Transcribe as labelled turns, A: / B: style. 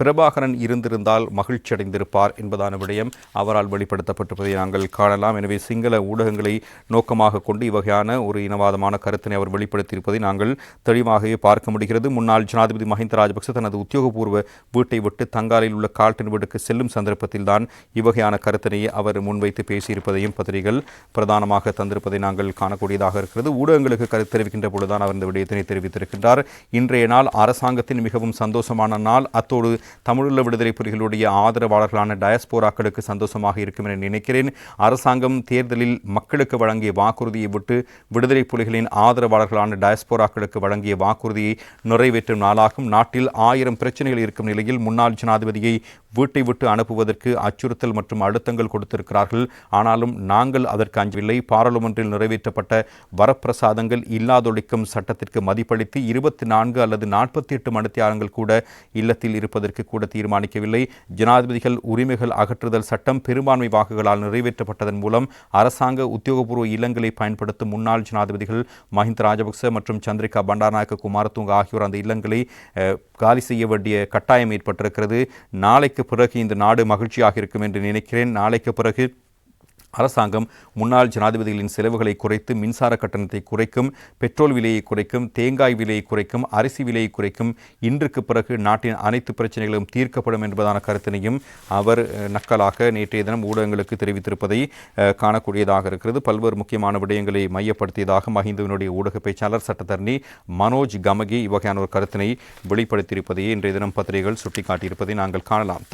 A: பிரபாகரன் இருந்திருந்தால் மகிழ்ச்சி அடைந்திருப்பார் என்பதான விடயம் அவரால் வெளிப்படுத்தப்பட்டிருப்பதை நாங்கள் காணலாம். எனவே சிங்கள ஊடகங்களை நோக்கமாக கொண்டு இவ்வகையான ஒரு இனவாதமான கருத்தினை அவர் வெளிப்படுத்தியிருப்பதை நாங்கள் தெளிவாகவே பார்க்க முடிகிறது. முன்னாள் ஜனாதிபதி மஹிந்த ராஜபக்ச தனது உத்தியோகபூர்வ வீட்டை விட்டு தங்காலில் உள்ள கால்டன் வீடுக்கு செல்லும் சந்தர்ப்பத்தில்தான் இவ்வகையான கருத்தினையை அவர் முன்வைத்து பேசியிருப்பதையும் பத்திரிகைகள் பிரதானமாக தந்திருப்பதை நாங்கள் காணக்கூடியதாக இருக்கிறது. ஊடகங்களுக்கு கருத்து தெரிவிக்கின்ற பொழுதுதான் அவர் இந்த விடயத்தினை தெரிவித்திருக்கின்றார். இன்றைய நாள் அரசாங்கத்தின் மிகவும் சந்தோஷமான நாள். அத்தோடு தமிழுள்ள விடுதலை புலிகளுடைய ஆதரவாளர்களான டயஸ்போராக்களுக்கு சந்தோஷமாக இருக்கும் என நினைக்கிறேன். அரசாங்கம் தேர்தலில் மக்களுக்கு வழங்கிய வாக்குறுதியை விட்டு விடுதலை புலிகளின் ஆதரவாளர்களான டயஸ்போராக்களுக்கு வழங்கிய வாக்குறுதியை நிறைவேற்றும் நாளாகும். நாட்டில் ஆயிரம் பிரச்சனைகள் இருக்கும் நிலையில் முன்னாள் ஜனாதிபதியை வீட்டை விட்டு அனுப்புவதற்கு அச்சுறுத்தல் மற்றும் அழுத்தங்கள் கொடுத்திருக்கிறார்கள். ஆனாலும் நாங்கள் அதற்கு அஞ்சவில்லை பாராளுமன்றில் நிறைவேற்றப்பட்ட வரப்பிரசாதங்கள் இல்லாதொழிக்கும் சட்டத்திற்கு மதிப்பளித்து இருபத்தி நான்கு அல்லது நாற்பத்தி எட்டு மணித்தியாரங்கள் கூட இல்லத்தில் இருப்பதற்கு கூட தீர்மானிக்கவில்லை. ஜனாதிபதிகள் உரிமைகள் அகற்றுதல் சட்டம் பெரும்பான்மை வாக்குகளால் நிறைவேற்றப்பட்டதன் மூலம் அரசாங்க உத்தியோகபூர்வ இல்லங்களை பயன்படுத்தும் முன்னாள் ஜனாதிபதிகள் மஹிந்த ராஜபக்ச மற்றும் சந்திரிகா பண்டாரநாயக்க குமாரதுங்க ஆகியோர் அந்த இல்லங்களை காலி செய்ய வேண்டிய கட்டாயம் ஏற்பட்டிருக்கிறது. நாளைக்கு பிறகு இந்த நாடு மகிழ்ச்சியாக இருக்கும் என்று நினைக்கிறேன். நாளைக்கு பிறகு அரசாங்கம் முன்னாள் ஜனாதிபதிகளின் செலவுகளை குறைத்து மின்சார கட்டணத்தை குறைக்கும் பெட்ரோல் விலையை குறைக்கும் தேங்காய் விலையை குறைக்கும் அரிசி விலையை குறைக்கும் இன்றுக்கு பிறகு நாட்டின் அனைத்து பிரச்சனைகளும் தீர்க்கப்படும் என்பதான கருத்தினையும் அவர் நக்கலாக நேற்றைய தினம் ஊடகங்களுக்கு தெரிவித்திருப்பதை காணக்கூடியதாக இருக்கிறது. பல்வேறு முக்கியமான விடயங்களை மையப்படுத்தியதாக மஹிந்தவினுடைய ஊடக பேச்சாளர் சட்டத்தரணி மனோஜ் கமகி இவ்வகையான ஒரு கருத்தினை வெளிப்படுத்தியிருப்பதையே இன்றைய தினம் பத்திரிகைகள் சுட்டிக்காட்டியிருப்பதை நாங்கள் காணலாம்.